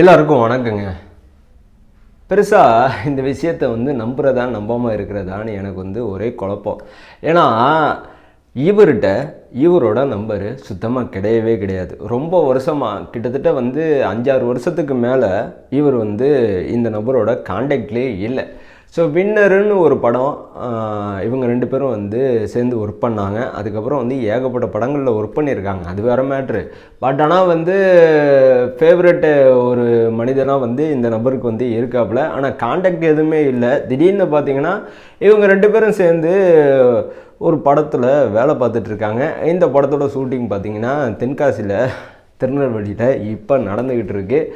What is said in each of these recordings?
எல்லாருக்கும் வணக்கங்க. பெருசாக இந்த விஷயத்தை வந்து நம்புறதா நம்பாமல் இருக்கிறதான்னு எனக்கு வந்து ஒரே குழப்பம். ஏன்னா இவர்கிட்ட இவரோட நம்பரு சுத்தமாக கிடையவே கிடையாது. ரொம்ப வருஷமாக கிட்டத்தட்ட வந்து அஞ்சாறு வருஷத்துக்கு மேலே இவர் வந்து இந்த நபரோட காண்டாக்ட்லேயே இல்லை. ஸோ வின்னருன்னு ஒரு படம் இவங்க ரெண்டு பேரும் வந்து சேர்ந்து ஒர்க் பண்ணாங்க. அதுக்கப்புறம் வந்து ஏகப்பட்ட படங்களில் ஒர்க் பண்ணியிருக்காங்க. அது வேற மேட்ரு பட் ஆனால் வந்து ஃபேவரெட்டு ஒரு மனிதனாக வந்து இந்த நபருக்கு வந்து இருக்காப்புல. ஆனால் காண்டாக்ட் எதுவுமே இல்லை. திடீர்னு பார்த்தீங்கன்னா இவங்க ரெண்டு பேரும் சேர்ந்து ஒரு படத்தில் வேலை பார்த்துட்ருக்காங்க இந்த படத்தோட ஷூட்டிங் பார்த்தீங்கன்னா தென்காசியில் திருநெல்வேலியில் இப்போ நடந்துக்கிட்டு இருக்குது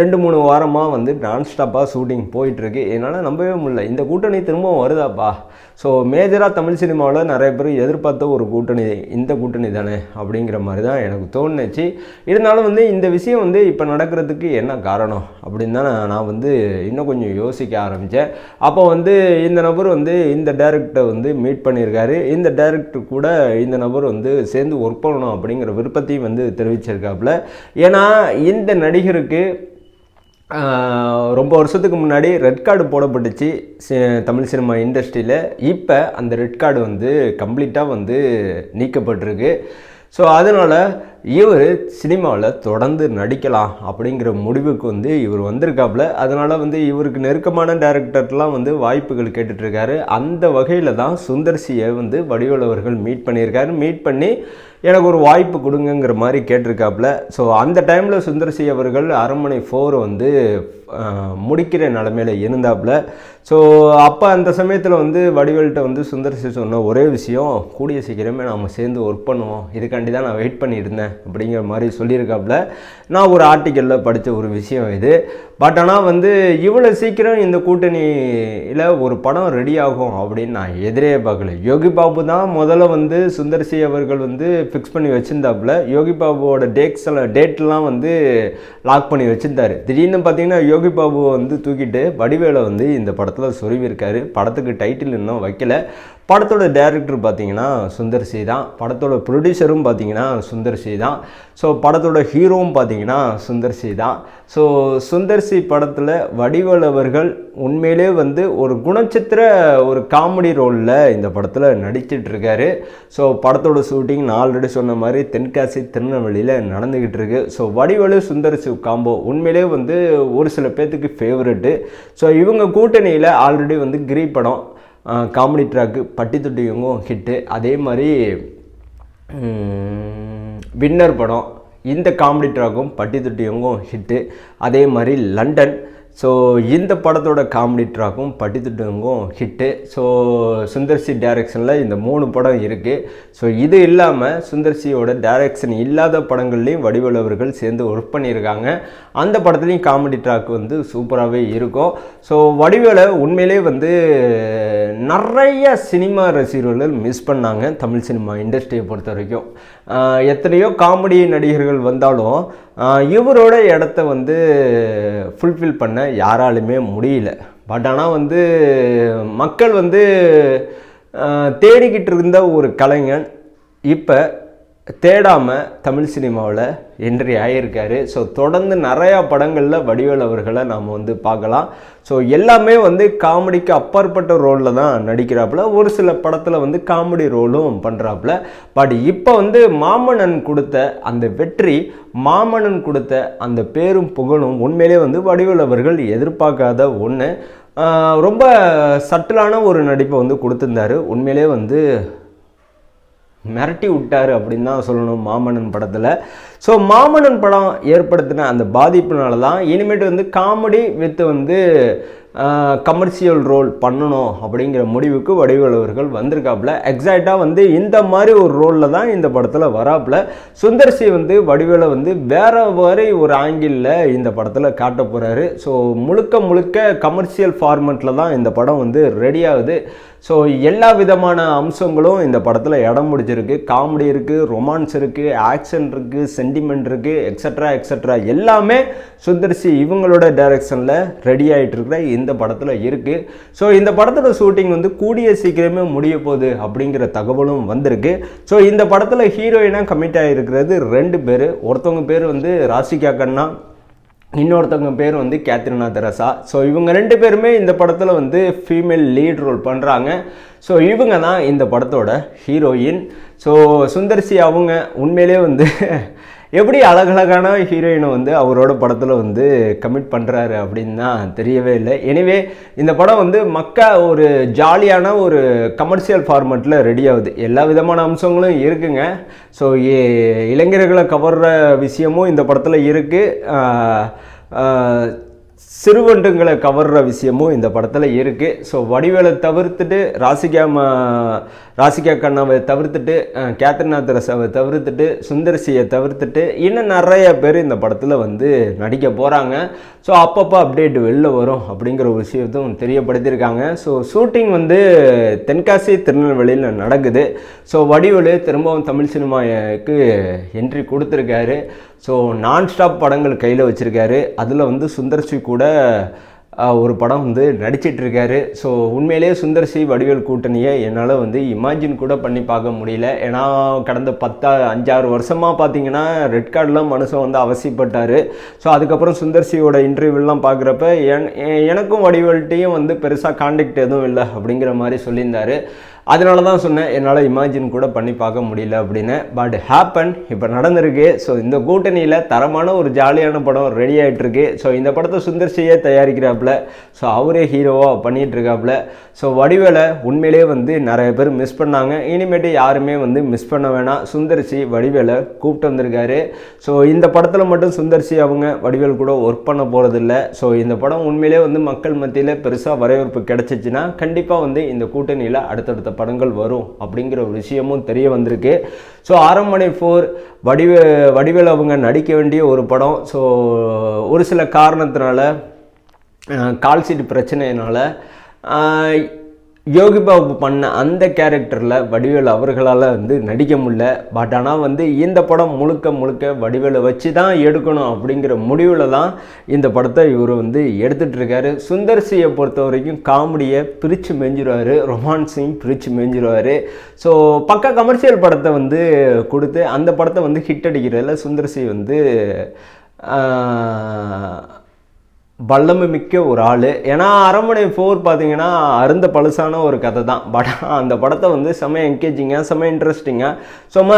ரெண்டு மூணு வாரமாக வந்து நான் ஸ்டாப்பாக ஷூட்டிங் போயிட்டுருக்கு. என்னால் நம்பவே முடியல. இந்த கூட்டணி திரும்பவும் வருதாப்பா? ஸோ மேஜராக தமிழ் சினிமாவில் நிறைய பேர் எதிர்பார்த்த ஒரு கூட்டணி இந்த கூட்டணி தானே அப்படிங்கிற மாதிரி தான் எனக்கு தோணுச்சு. இருந்தாலும் வந்து இந்த விஷயம் வந்து இப்போ நடக்கிறதுக்கு என்ன காரணம் அப்படின்னு தான் நான் நான் வந்து இன்னும் கொஞ்சம் யோசிக்க ஆரம்பித்தேன் அப்போ வந்து இந்த நபர் வந்து இந்த டேரக்டரை வந்து மீட் பண்ணியிருக்காரு. இந்த டேரக்டர் கூட இந்த நபர் வந்து சேர்ந்து ஒர்க் பண்ணணும் அப்படிங்கிற விருப்பத்தையும் வந்து தெரிவிச்சிருக்காப்புல. ஏன்னா இந்த நடிகருக்கு ரொம்ப வருஷத்துக்கு முன்னாடி ரெட் கார்டு போடப்பட்டுச்சு சி- தமிழ் சினிமா இண்டஸ்ட்ரியில் இப்போ அந்த ரெட் கார்டு வந்து கம்ப்ளீட்டாக வந்து நீக்கப்பட்டிருக்கு. ஸோ அதனால் இவர் சினிமாவில் தொடர்ந்து நடிக்கலாம் அப்படிங்கிற முடிவுக்கு வந்து இவர் வந்திருக்காப்புல. அதனால் வந்து இவருக்கு நெருக்கமான டேரக்டர்லாம் வந்து வாய்ப்புகள் கேட்டுட்ருக்காரு. அந்த வகையில் தான் சுந்தர்சியை வந்து வடிவளவர்கள் மீட் பண்ணியிருக்காரு. மீட் பண்ணி எனக்கு ஒரு வாய்ப்பு கொடுங்கங்கிற மாதிரி கேட்டிருக்காப்புல. ஸோ அந்த டைமில் சுந்தர்சி அவர்கள் அரண்மனை ஃபோர் வந்து முடிக்கிற நிலமையில இருந்தாப்புல. ஸோ அப்போ அந்த சமயத்தில் வந்து வடிவேல்கிட்ட வந்து சுந்தர்சி சொன்ன ஒரே விஷயம் கூடிய சீக்கிரமே நாம் சேர்ந்து ஒர்க் பண்ணுவோம். இதுக்காண்டி தான் நான் வெயிட் பண்ணியிருந்தேன். அப்படிங்கிற மாதிரி சொல்லியிருக்காப்புல. நான் ஒரு ஆர்டிக்கலில் படித்த ஒரு விஷயம் இது. பட் ஆனால் வந்து இவ்வளோ சீக்கிரம் இந்த கூட்டணியில் ஒரு படம் ரெடி ஆகும் அப்படின்னு நான் எதிரே பார்க்கல. யோகி பாபு தான் முதல்ல வந்து சுந்தர்சி அவர்கள் வந்து ஃபிக்ஸ் பண்ணி வச்சுருந்தாப்புல. யோகி பாபுவோட டேட்ஸ் எல்லாம் டேட்லாம் வந்து லாக் பண்ணி வச்சிருந்தாரு. திடீர்னு பார்த்தீங்கன்னா யோகி பாபுவை வந்து தூக்கிட்டு வடிவேலை வந்து இந்த படத்தில் சொருவிருக்காரு படத்துக்கு டைட்டில் இன்னும் வைக்கல. படத்தோட டேரக்டர் பார்த்தீங்கன்னா சுந்தர் சி தான். படத்தோட ப்ரொடியூசரும் பார்த்தீங்கன்னா சுந்தர் சி தான். ஸோ படத்தோட ஹீரோவும் பார்த்தீங்கன்னா சுந்தர் சி தான். ஸோ சுந்தர் சி படத்தில் வடிவல் அவர்கள் உண்மையிலே வந்து ஒரு குணச்சித்திர ஒரு காமெடி ரோலில் இந்த படத்தில் நடிச்சிட்ருக்காரு. ஸோ படத்தோட ஷூட்டிங் நான் ஆல்ரெடி சொன்ன மாதிரி தென்காசி திருநெல்வேலியில் நடந்துக்கிட்டு இருக்கு so Vadivelu Sundar C combo உண்மையிலே வந்து ஒரு சில பேர்த்துக்கு ஃபேவரெட்டு ஸோ இவங்க கூட்டணியில் ஆல்ரெடி வந்து கிரி படம் காமெடி ட்ராக்கு பட்டி தொட்டியவங்க ஹிட்டு அதே மாதிரி வின்னர் படம் இந்த காமெடி ட்ராக்கும் பட்டி தொட்டியவங்க ஹிட்டு அதே மாதிரி லண்டன். ஸோ இந்த படத்தோட காமெடி ட்ராக்கும் பட்டித்துட்டுங்கும் ஹிட்டு ஸோ சுந்தர்சி டைரக்ஷனில் இந்த மூணு படம் இருக்குது ஸோ இது இல்லாமல் சுந்தர்சியோட டைரக்ஷன் இல்லாத படங்கள்லையும் வடிவேலு அவர்கள் சேர்ந்து ஒர்க் பண்ணியிருக்காங்க. அந்த படத்துலையும் காமெடி ட்ராக் வந்து சூப்பராகவே இருக்கும். ஸோ வடிவேலை உண்மையிலே வந்து நிறைய சினிமா ரசிகர்கள் மிஸ் பண்ணாங்க தமிழ் சினிமா இண்டஸ்ட்ரியை பொறுத்த வரைக்கும் எத்தனையோ காமெடி நடிகர்கள் வந்தாலும் இவரோட இடத்த வந்து ஃபுல்ஃபில் பண்ண யாராலுமே முடியல. பட் ஆனால் வந்து மக்கள் வந்து தேடிக்கிட்டு இருந்த ஒரு கலைஞன் இப்போ தேடாமல் தமிழ் சினிமாவில் என்ட்ரி ஆகியிருக்காரு ஸோ தொடர்ந்து நிறையா படங்களில் வடிவேல் அவர்களை நாம் வந்து பார்க்கலாம். ஸோ எல்லாமே வந்து காமெடிக்கு அப்பாற்பட்ட ரோலில் தான் நடிக்கிறாப்புல. ஒரு சில படத்தில் வந்து காமெடி ரோலும் பண்ணுறாப்புல பட் இப்போ வந்து மாமன்னன் கொடுத்த அந்த வெற்றி மாமன்னன் கொடுத்த அந்த பேரும் புகழும் உண்மையிலே வந்து வடிவேல் அவர்கள் எதிர்பார்க்காத ஒன்று ரொம்ப சட்டிலான ஒரு நடிப்பை வந்து கொடுத்துருந்தாரு. உண்மையிலே வந்து மிரட்டி விட்டார் அப்படின்னு தான் சொல்லணும் மாமன்னன் படத்தில். ஸோ மாமன்னன் படம் ஏற்படுத்தின அந்த பாதிப்புனால தான் இனிமேட்டு வந்து காமெடி வித் வந்து கமர்ஷியல் ரோல் பண்ணணும் அப்படிங்கிற முடிவுக்கு வடிவேல் அவர்கள் வந்திருக்காப்புல எக்ஸாக்டாக வந்து இந்த மாதிரி ஒரு ரோலில் தான் இந்த படத்தில் வராப்புல. சுந்தர்சி வந்து வடிவேலை வந்து வேற மாதிரி ஒரு ஆங்கிளில் இந்த படத்தில் காட்ட போகிறாரு ஸோ முழுக்க முழுக்க கமர்ஷியல் ஃபார்மெட்டில் தான் இந்த படம் வந்து ரெடி ஆகுது. ஸோ எல்லா விதமான அம்சங்களும் இந்த படத்தில் இடம் முடிச்சிருக்கு காமெடி இருக்குது ரொமான்ஸ் இருக்குது ஆக்ஷன் இருக்குது சென்டிமெண்ட் இருக்குது எக்ஸட்ரா எக்ஸட்ரா எல்லாமே சுந்தர்சி இவங்களோட டைரக்ஷனில் ரெடி ஆகிட்டு இருக்கிற இந்த இந்த படத்தில் இருக்குது ஸோ இந்த படத்தோட ஷூட்டிங் வந்து கூடிய சீக்கிரமே முடிய போகுது அப்படிங்கிற தகவலும் வந்திருக்கு. ஸோ இந்த படத்தில் ஹீரோயினாக கமிட் ஆகிருக்கிறது ரெண்டு பேர். ஒருத்தவங்க பேர் வந்து ராசிகா கண்ணா இன்னொருத்தவங்க பேர் வந்து கேத்ரினா தெரசா. ஸோ இவங்க ரெண்டு பேருமே இந்த படத்தில் வந்து ஃபீமேல் லீட் ரோல் பண்ணுறாங்க ஸோ இவங்க தான் இந்த படத்தோட ஹீரோயின் ஸோ சுந்தர்சி அவங்க உண்மையிலே வந்து எப்படி அழகழகான ஹீரோயினை வந்து அவரோட படத்தில் வந்து கமிட் பண்ணுறாரு அப்படின்னு தான் தெரியவே இல்லை. எனிவே இந்த படம் வந்து மக்க ஒரு ஜாலியான ஒரு கமர்ஷியல் ஃபார்மேட்டில் ரெடி ஆகுது. எல்லா விதமான அம்சங்களும் இருக்குங்க. ஸோ இளைஞர்களை கவர்ற விஷயமும் இந்த படத்தில் இருக்குது சிறுவண்டுங்களை கவர்ற விஷயமும் இந்த படத்தில் இருக்குது ஸோ வடிவேலை தவிர்த்துட்டு ராசிகா ராசிகா கண்ணாவை தவிர்த்துட்டு அஹ், கேத்ரினா தவிர்த்துட்டு சுந்தரசியை தவிர்த்துட்டு இன்னும் நிறைய பேர் இந்த படத்தில் வந்து நடிக்க போகிறாங்க ஸோ அப்பப்போ அப்டேட் வெளில வரும் அப்படிங்கிற ஒரு விஷயத்தும் தெரியப்படுத்தியிருக்காங்க. ஸோ ஷூட்டிங் வந்து தென்காசி திருநெல்வேலியில் நடக்குது. ஸோ வடிவேலு திரும்பவும் தமிழ் சினிமாவுக்கு என்ட்ரி கொடுத்துருக்காரு. ஸோ நான் ஸ்டாப் படங்கள் கையில் வச்சுருக்காரு. அதில் வந்து சுந்தர்சி கூட ஒரு படம் வந்து நடிச்சிட்ருக்காரு. ஸோ உண்மையிலேயே சுந்தர்சி வடிவேல் கூட்டணியை என்னால் வந்து இமேஜின் கூட பண்ணி பார்க்க முடியல. ஏன்னா கடந்த பத்தா அஞ்சாறு வருஷமாக பார்த்தீங்கன்னா ரெட் கார்டில் மனுஷன் வந்து அவசியப்பட்டார். ஸோ அதுக்கப்புறம் சுந்தர்சியோட இன்டர்வியூலாம் பார்க்குறப்ப என் எனக்கும் வடிவேல்கிட்டையும் வந்து பெருசாக காண்டாக்ட் எதுவும் இல்லை அப்படிங்கிற மாதிரி சொல்லியிருந்தார். அதனால தான் சொன்னேன் என்னால் இமேஜின் கூட பண்ணி பார்க்க முடியல அப்படின்னு. பட் ஹேப்பன் இப்போ நடந்திருக்கு. ஸோ இந்த கூட்டணியில் தரமான ஒரு ஜாலியான படம் ரெடி ஆகிட்டுருக்கு ஸோ இந்த படத்தை சுந்தர்சியே தயாரிக்கிறாப்புல. ஸோ அவரே ஹீரோவாக பண்ணிகிட்டு இருக்காப்புல ஸோ வடிவேலை உண்மையிலேயே வந்து நிறைய பேர் மிஸ் பண்ணாங்க. இனிமேட்டு யாருமே வந்து மிஸ் பண்ண வேணாம். சுந்தர்சி வடிவேலை கூப்பிட்டு வந்திருக்காரு. ஸோ இந்த படத்தில் மட்டும் சுந்தர்சி அவங்க வடிவேல் கூட ஒர்க் பண்ண போகிறதில்ல ஸோ இந்த படம் உண்மையிலே வந்து மக்கள் மத்தியில் பெருசாக வரவேற்பு கிடச்சிச்சின்னா கண்டிப்பாக வந்து இந்த கூட்டணியில் அடுத்தடுத்த படங்கள் வரும் அப்படிங்கிற ஒரு விஷயமும் தெரிய வந்திருக்கு. ஸோ அரண்மனை ஃபோர் வடிவே வடிவேல் அவங்க நடிக்க வேண்டிய ஒரு படம். ஸோ ஒரு சில காரணத்தினால அஹ், கால் யோகி பாபு பண்ண அந்த கேரக்டரில் வடிவேலு அவர்களால் வந்து நடிக்க முடியல. பட் ஆனால் வந்து இந்த படம் முழுக்க முழுக்க வடிவேலை வச்சு தான் எடுக்கணும் அப்படிங்கிற முடிவில் தான் இந்த படத்தை இவர் வந்து எடுத்துகிட்ருக்காரு சுந்தர்சியை பொறுத்த வரைக்கும் காமெடியை பிரித்து மேஞ்சிருவார். ரொமான்ஸையும் பிரித்து மேஞ்சிருவார். ஸோ பக்க கமர்ஷியல் படத்தை வந்து கொடுத்து அந்த படத்தை வந்து ஹிட் அடிக்கிறதுல சுந்தர்சி வந்து வல்லமை மிக்க ஒரு ஆள். ஏன்னா அரண்மனை ஃபோர் பார்த்தீங்கன்னா அருந்த பழுசான ஒரு கதை தான். பட் அந்த படத்தை வந்து செம்ம என்கேஜிங்காக செம்ம இன்ட்ரெஸ்டிங்காக செம்ம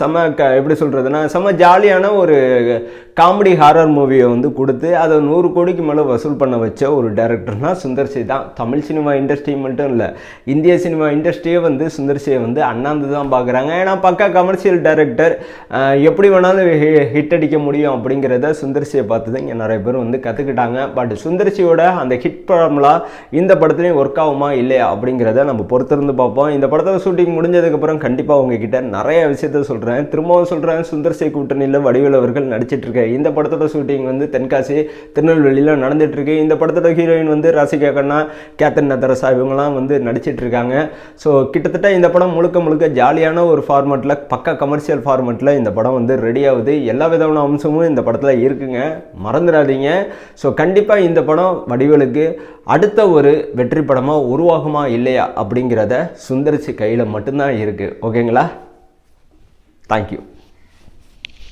செம்ம க எப்படி சொல்கிறதுனா செம்ம ஜாலியான ஒரு காமெடி ஹாரர் மூவியை வந்து கொடுத்து அதை நூறு கோடிக்கு மேலே வசூல் பண்ண வச்ச ஒரு டேரக்டர்னா சுந்தர்சி தான். தமிழ் சினிமா இண்டஸ்ட்ரி மட்டும் இல்லை. இந்திய சினிமா இண்டஸ்ட்ரியே வந்து சுந்தர்சியை வந்து அண்ணாந்து தான் பார்க்குறாங்க. ஏன்னா பக்கா கமர்ஷியல் டேரக்டர் எப்படி வேணாலும் ஹிட் அடிக்க முடியும் அப்படிங்கிறத சுந்தர்சியை பார்த்து தான் இங்கே நிறைய பேர் வந்து கற்றுக்கிட்டாங்க பட் சுந்தர்சியோட அந்த ஹிட் ஃபார்முலா இந்த படத்துலையும் ஒர்க் ஆகுமா இல்லையா அப்படிங்கிறத நம்ம பொறுத்திருந்து பார்ப்போம். இந்த படத்தோட ஷூட்டிங் முடிஞ்சதுக்கப்புறம் கண்டிப்பாக உங்ககிட்ட நிறைய விஷயத்த சொல்கிறேன் திரும்பவும் சொல்கிறேன் சுந்தர்சி கூட்டணியில் வடிவில் அவர்கள் நடிச்சிட்ருக்க இந்த படத்தோட ஷூட்டிங் வந்து தென்காசி திருநெல்வேலியில் நடந்துட்டு இந்த படத்தோட ஹீரோயின் வந்து ராசிகா கண்ணா கேத்தன் நதரசா இவங்கெல்லாம் வந்து நடிச்சிட்டு இருக்காங்க. ஸோ கிட்டத்தட்ட இந்த படம் முழுக்க முழுக்க ஜாலியான ஒரு ஃபார்மெட்டில் பக்க கமர்ஷியல் ஃபார்மெட்டில் இந்த படம் வந்து ரெடி ஆகுது. எல்லா விதமான அம்சமும் இந்த படத்தில் இருக்குங்க. மறந்துடாதீங்க. ஸோ கண்டிப்பாக இந்த படம் வடிவேலுக்கு அடுத்த ஒரு வெற்றி படமாக உருவாகுமா இல்லையா அப்படிங்கிறத சுந்தரிச்சு கையில் மட்டும்தான் இருக்குது ஓகேங்களா? தேங்க்யூ